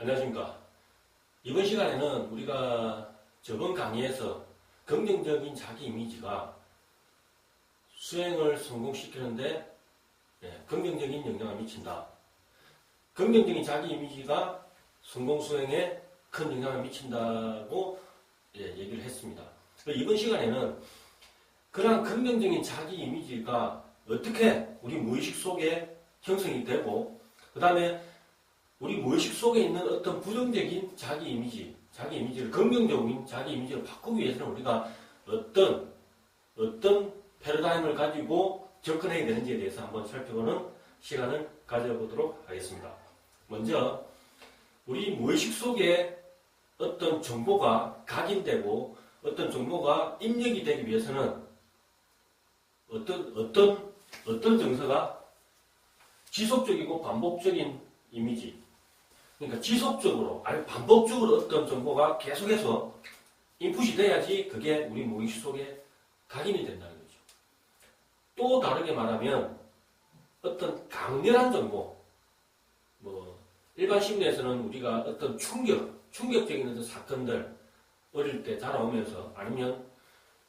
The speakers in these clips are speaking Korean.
안녕하십니까. 이번 시간에는 우리가 저번 강의에서 긍정적인 자기 이미지가 수행을 성공시키는데 예, 긍정적인 영향을 미친다. 긍정적인 자기 이미지가 성공 수행에 큰 영향을 미친다고 예, 얘기를 했습니다. 이번 시간에는 그러한 긍정적인 자기 이미지가 어떻게 우리 무의식 속에 형성이 되고 그 다음에 우리 무의식 속에 있는 어떤 부정적인 자기 이미지, 자기 이미지를 긍정적인 자기 이미지를 바꾸기 위해서는 우리가 어떤 어떤 패러다임을 가지고 접근해야 되는지에 대해서 한번 살펴보는 시간을 가져보도록 하겠습니다. 먼저 우리 무의식 속에 어떤 정보가 각인되고 어떤 정보가 입력이 되기 위해서는 어떤 어떤 어떤 정서가 지속적이고 반복적인 이미지 그러니까 지속적으로 아니 반복적으로 어떤 정보가 계속해서 인풋이 돼야지 그게 우리 무의식 속에 각인이 된다는 거죠. 또 다르게 말하면 어떤 강렬한 정보 뭐 일반 심리에서는 우리가 어떤 충격 충격적인 어떤 사건들 어릴 때 자라오면서 아니면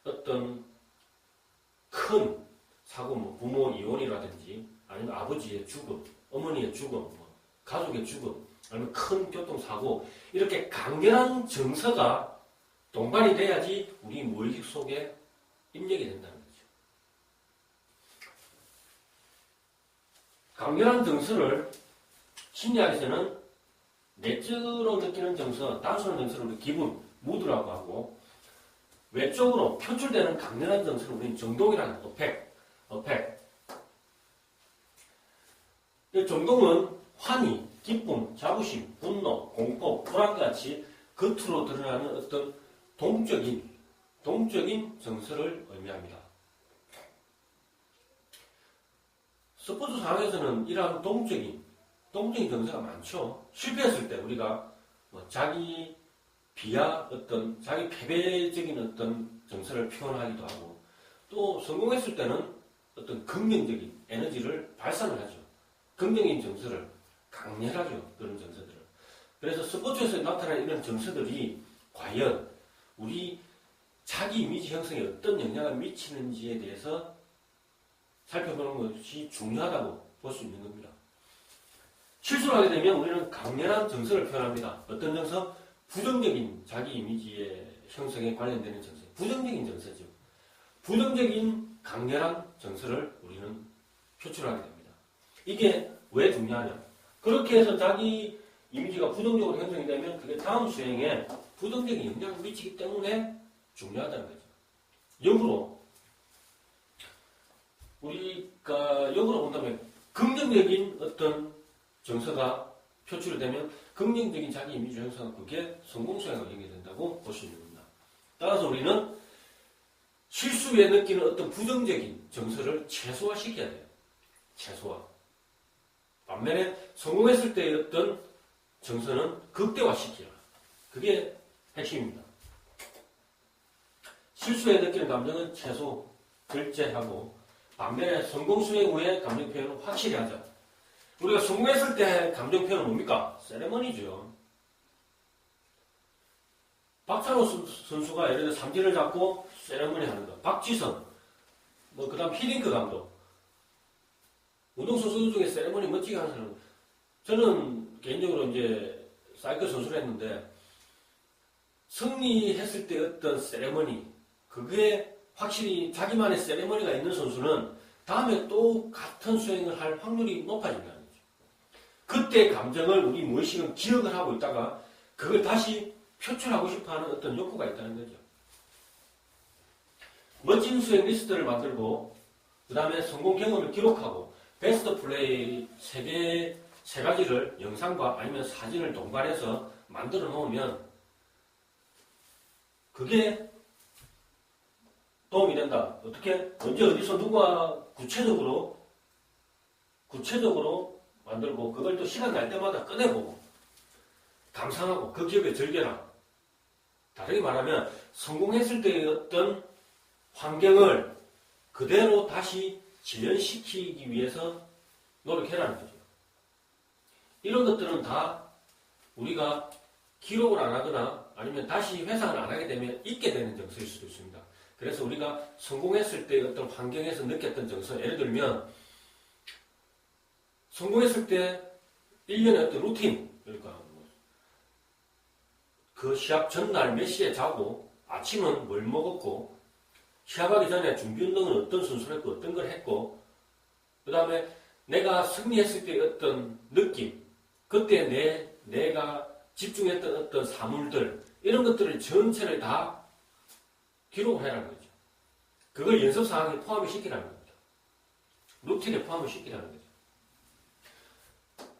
어떤 큰 사고 뭐 부모 이혼이라든지 아니면 아버지의 죽음 어머니의 죽음 뭐 가족의 죽음 아니면 큰 교통사고 이렇게 강렬한 정서가 동반이 돼야지 우리 무의식 속에 입력이 된다는 거죠. 강렬한 정서를 심리학에서는 내적으로 느끼는 정서, 단순한 정서를 우리 기분, 무드라고 하고 외적으로 표출되는 강렬한 정서를 우리는 정동이라는 어펙, 어펙. 이 정동은 환희, 기쁨, 자부심, 분노, 공포, 불안과 같이 겉으로 드러나는 어떤 동적인, 동적인 정서를 의미합니다. 스포츠 상황에서는 이러한 동적인, 동적인 정서가 많죠. 실패했을 때 우리가 뭐 자기 비하 어떤 자기 패배적인 어떤 정서를 표현하기도 하고 또 성공했을 때는 어떤 긍정적인 에너지를 발산을 하죠. 긍정적인 정서를 강렬하죠. 그런 정서들을. 그래서 스포츠에서 나타나는 이런 정서들이 과연 우리 자기 이미지 형성에 어떤 영향을 미치는지에 대해서 살펴보는 것이 중요하다고 볼 수 있는 겁니다. 실수를 하게 되면 우리는 강렬한 정서를 표현합니다. 어떤 정서? 부정적인 자기 이미지의 형성에 관련되는 정서. 부정적인 정서죠. 부정적인 강렬한 정서를 우리는 표출하게 됩니다. 이게 왜 중요하냐? 그렇게 해서 자기 이미지가 부정적으로 형성이 되면 그게 다음 수행에 부정적인 영향을 미치기 때문에 중요하다는 거죠. 역으로 우리가 역으로 본다면 긍정적인 어떤 정서가 표출이 되면 긍정적인 자기 이미지 형성은 그게 성공 수행을 연결된다고 볼 수 있는 겁니다. 따라서 우리는 실수 후에 느끼는 어떤 부정적인 정서를 최소화시켜야 돼요. 최소화. 반면에 성공했을 때의 어떤 정서는 극대화시키라. 그게 핵심입니다. 실수에 느끼는 감정은 최소 절제하고 반면에 성공 수행 후에 감정 표현은 확실히 하자. 우리가 성공했을 때 감정 표현은 뭡니까? 세레머니죠. 박찬호 선수가 예를 들어 삼진을 잡고 세레머니 하는 거. 박지성, 뭐, 그 다음 히딩크 감독. 운동선수 중에 세레머니 멋지게 하는 사람. 저는 개인적으로 이제 사이클 선수를 했는데, 승리했을 때 어떤 세레머니, 그게 확실히 자기만의 세레머니가 있는 선수는 다음에 또 같은 수행을 할 확률이 높아진다는 거죠. 그때 감정을 우리 무의식은 기억을 하고 있다가 그걸 다시 표출하고 싶어 하는 어떤 욕구가 있다는 거죠. 멋진 수행 리스트를 만들고, 그 다음에 성공 경험을 기록하고, 베스트 플레이 세 개, 세 가지를 영상과 아니면 사진을 동반해서 만들어 놓으면, 그게 도움이 된다. 어떻게? 언제 어디서 누가 구체적으로, 구체적으로 만들고, 그걸 또 시간 날 때마다 꺼내보고, 감상하고, 그 기억에 즐겨라. 다르게 말하면, 성공했을 때의 어떤 환경을 그대로 다시 재현시키기 위해서 노력해라는 거죠. 이런 것들은 다 우리가 기록을 안 하거나 아니면 다시 회상을 안 하게 되면 잊게 되는 정서일 수도 있습니다. 그래서 우리가 성공했을 때 어떤 환경에서 느꼈던 정서, 예를 들면 성공했을 때 1년의 어떤 루틴, 그러니까 뭐그 시합 전날 몇 시에 자고 아침은 뭘 먹었고 시합하기 전에 준비 운동은 어떤 순서를 했고 어떤 걸 했고 그 다음에 내가 승리했을 때 어떤 느낌 그때 내 내가 집중했던 어떤 사물들 이런 것들을 전체를 다 기록을 해라는 거죠. 그걸 연습 사항에 포함을 시키라는 겁니다. 루틴에 포함을 시키라는 거죠.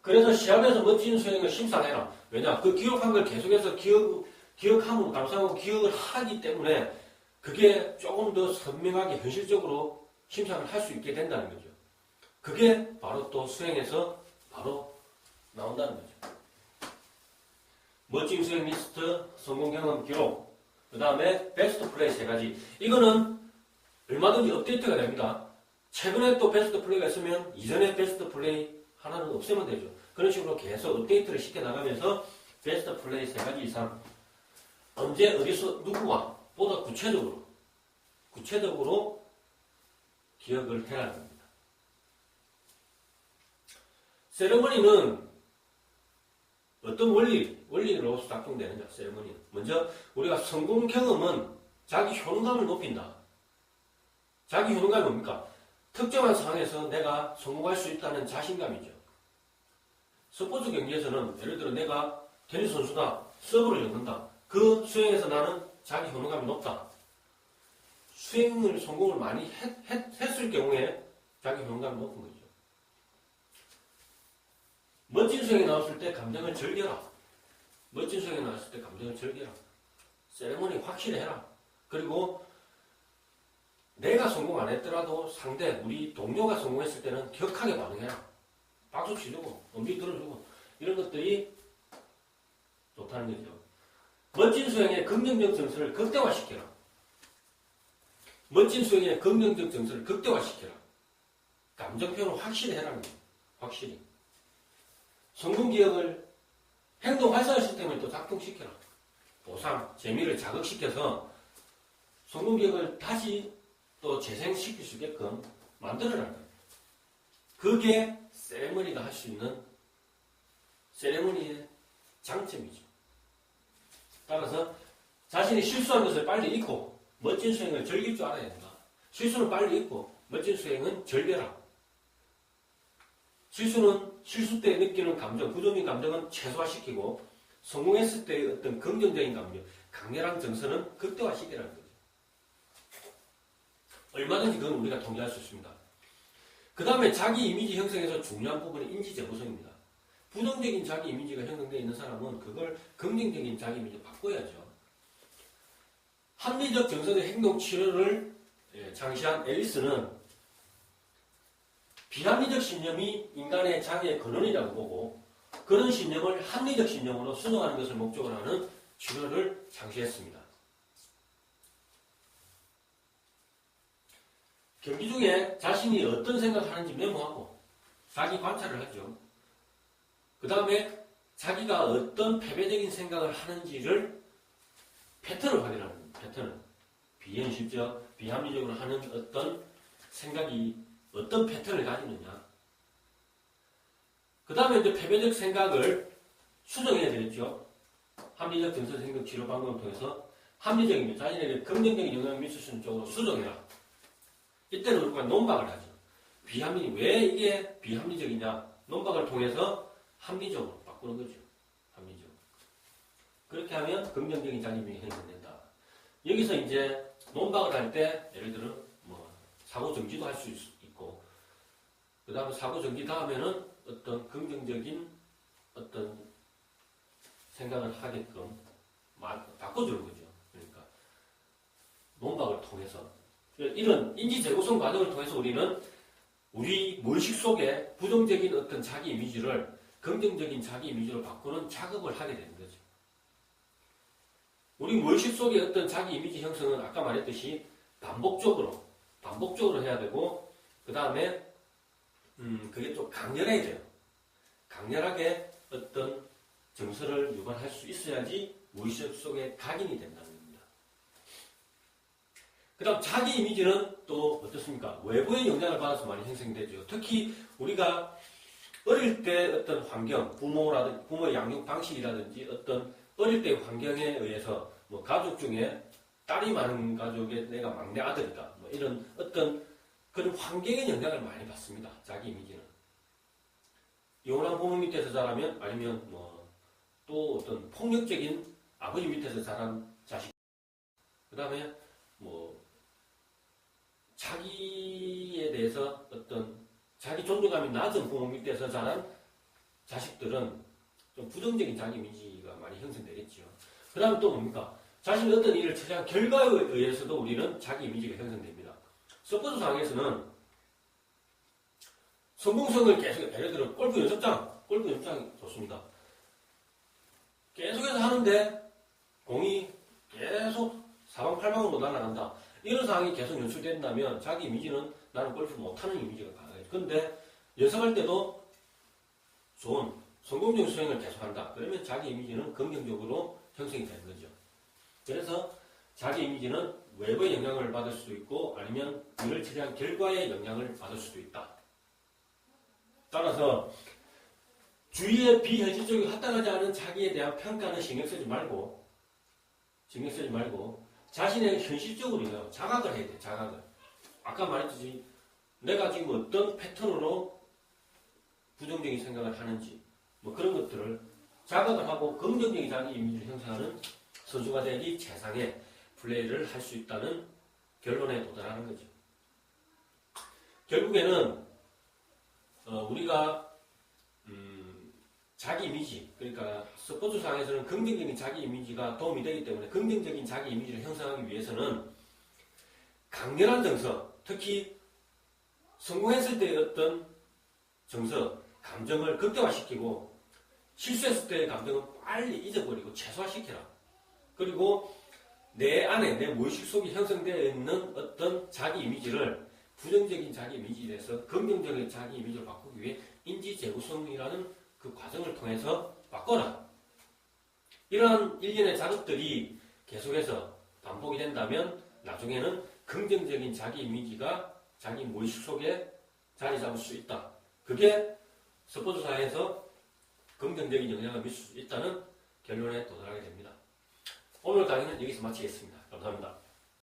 그래서 시합에서 멋진 수행을 심사해라. 왜냐? 그 기억한 걸 계속해서 기억, 기억함으로 감상하고 기억을 하기 때문에 그게 조금 더 선명하게 현실적으로 심사를 할수 있게 된다는 거죠. 그게 바로 또 수행에서 바로 나온다는 거죠. 멋진 수행 리스트, 성공 경험 기록, 그 다음에 베스트 플레이 세 가지. 이거는 얼마든지 업데이트가 됩니다. 최근에 또 베스트 플레이가 있으면 이전에 베스트 플레이 하나는 없애면 되죠. 그런 식으로 계속 업데이트를 시켜 나가면서 베스트 플레이 세 가지 이상 언제 어디서 누구와 보다 구체적으로 구체적으로 기억을 해야 합니다. 세레머니는 어떤 원리, 원리로서 작동되느냐, 세레머니는. 먼저, 우리가 성공 경험은 자기 효능감을 높인다. 자기 효능감이 뭡니까? 특정한 상황에서 내가 성공할 수 있다는 자신감이죠. 스포츠 경기에서는 예를 들어 내가 테니스 선수다, 서브를 넣는다. 그 수행에서 나는 자기 효능감이 높다. 수행을 성공을 많이 했, 했, 을 경우에 자기 효능감이 높은 거죠. 멋진 수행이 나왔을 때 감정을 즐겨라. 멋진 수행이 나왔을 때 감정을 즐겨라. 세레모니 확실히 해라. 그리고 내가 성공 안 했더라도 상대, 우리 동료가 성공했을 때는 격하게 반응해라. 박수 치주고, 엄지 들어주고, 이런 것들이 좋다는 거죠. 멋진 수행의 긍정적 정서를 극대화시켜라. 멋진 수행의 긍정적 정서를 극대화시켜라. 감정 표현을 확실히 해라는 거예요. 확실히. 성공 기억을 행동 활성화 시스템을 또 작동시켜라. 보상, 재미를 자극시켜서 성공 기억을 다시 또 재생시킬 수 있게끔 만들어라 는 거예요. 그게 세레머니가 할 수 있는 세레머니의 장점이죠. 따라서 자신이 실수한 것을 빨리 잊고 멋진 수행을 즐길 줄 알아야 된다. 실수는 빨리 잊고 멋진 수행은 즐겨라. 실수는 실수 때 느끼는 감정, 부정적인 감정은 최소화시키고 성공했을 때의 어떤 긍정적인 감정, 강렬한 정서는 극대화시키라는 거죠. 얼마든지 그건 우리가 통제할 수 있습니다. 그 다음에 자기 이미지 형성에서 중요한 부분은 인지 재구성입니다. 부정적인 자기 이미지가 형성되어 있는 사람은 그걸 긍정적인 자기 이미지로 바꿔야죠. 합리적 정서의 행동 치료를 예, 장시한 앨리스는 비합리적 신념이 인간의 장애의 근원이라고 보고 그런 신념을 합리적 신념으로 수정하는 것을 목적으로 하는 치료를 장시했습니다. 경기 중에 자신이 어떤 생각을 하는지 메모하고 자기 관찰을 하죠. 그 다음에 자기가 어떤 패배적인 생각을 하는지를 패턴을 확인하는 패턴을 비현실적, 비합리적으로 하는 어떤 생각이 어떤 패턴을 가지느냐. 그 다음에 이제 패배적 생각을 수정해야 되겠죠. 합리적 정서 생각 치료 방법을 통해서 합리적이면 자신에게 긍정적인 영향을 미칠 수 있는 쪽으로 수정해라. 이때는 우리가 논박을 하죠. 비합리, 왜 이게 비합리적이냐? 논박을 통해서 합리적으로 바꾸는 거죠. 합리적. 그렇게 하면 긍정적인 자립이 형성된다. 여기서 이제 논박을 할 때, 예를 들어, 뭐, 사고 정지도 할 수 있어. 그 다음에 사고 정지 다음에는 어떤 긍정적인 어떤 생각을 하게끔 바꿔주는 거죠. 그러니까 논박을 통해서 이런 인지 재구성 과정을 통해서 우리는 우리 무의식 속에 부정적인 어떤 자기 이미지를 긍정적인 자기 이미지로 바꾸는 작업을 하게 되는 거죠. 우리 무의식 속에 어떤 자기 이미지 형성은 아까 말했듯이 반복적으로 반복적으로 해야 되고 그 다음에 음, 그게 좀 강렬해져요. 강렬하게 어떤 정서를 유발할 수 있어야지 무의식 속에 각인이 된다는 겁니다. 그 다음 자기 이미지는 또 어떻습니까? 외부의 영향을 받아서 많이 형성되죠. 특히 우리가 어릴 때 어떤 환경, 부모라든지 부모의 양육 방식이라든지 어떤 어릴 때 환경에 의해서 뭐 가족 중에 딸이 많은 가족에 내가 막내 아들이다. 뭐 이런 어떤 그런 환경의 영향을 많이 받습니다. 자기 이미지는. 이혼한 부모 밑에서 자라면 아니면 뭐 또 어떤 폭력적인 아버지 밑에서 자란 자식. 그 다음에 뭐 자기에 대해서 어떤 자기 존중감이 낮은 부모 밑에서 자란 자식들은 좀 부정적인 자기 이미지가 많이 형성되겠죠. 그 다음에 또 뭡니까? 자신이 어떤 일을 처리한 결과에 의해서도 우리는 자기 이미지가 형성됩니다. 서포트 상에서는 성공성을 계속, 예를 들어 골프 연습장, 골프 연습장이 좋습니다. 계속해서 하는데 공이 계속 사방팔방으로 날아간다. 이런 상황이 계속 연출된다면 자기 이미지는 나는 골프 못하는 이미지가 강하겠죠. 근데 연습할 때도 좋은 성공적인 수행을 계속한다. 그러면 자기 이미지는 긍정적으로 형성이 되는 거죠. 그래서 자기 이미지는 외부의 영향을 받을 수도 있고 아니면 일을 처리한 결과의 영향을 받을 수도 있다. 따라서 주위의 비현실적이고 합당하지 않은 자기에 대한 평가는 신경 쓰지 말고 신경 쓰지 말고 자신의 현실적으로요 자각을 해야 돼 자각을 아까 말했듯이 내가 지금 어떤 패턴으로 부정적인 생각을 하는지 뭐 그런 것들을 자각을 하고 긍정적인 자기 이미지를 형성하는 선수가 되기 최상의 플레이를 할 수 있다는 결론에 도달하는 거죠. 결국에는 어, 우리가 음, 자기 이미지 그러니까 스포츠상에서는 긍정적인 자기 이미지가 도움이 되기 때문에 긍정적인 자기 이미지를 형성하기 위해서는 강렬한 정서 특히 성공했을 때의 어떤 정서 감정을 극대화시키고 실수했을 때의 감정은 빨리 잊어버리고 최소화시켜라. 그리고 내 안에 내 무의식 속에 형성되어 있는 어떤 자기 이미지를 부정적인 자기 이미지에 대해서 긍정적인 자기 이미지를 바꾸기 위해 인지 재구성이라는 그 과정을 통해서 바꿔라. 이러한 일련의 작업들이 계속해서 반복이 된다면 나중에는 긍정적인 자기 이미지가 자기 무의식 속에 자리 잡을 수 있다. 그게 스포츠사에서 긍정적인 영향을 미칠 수 있다는 결론에 도달하게 됩니다. 오늘 강의는 여기서 마치겠습니다. 감사합니다.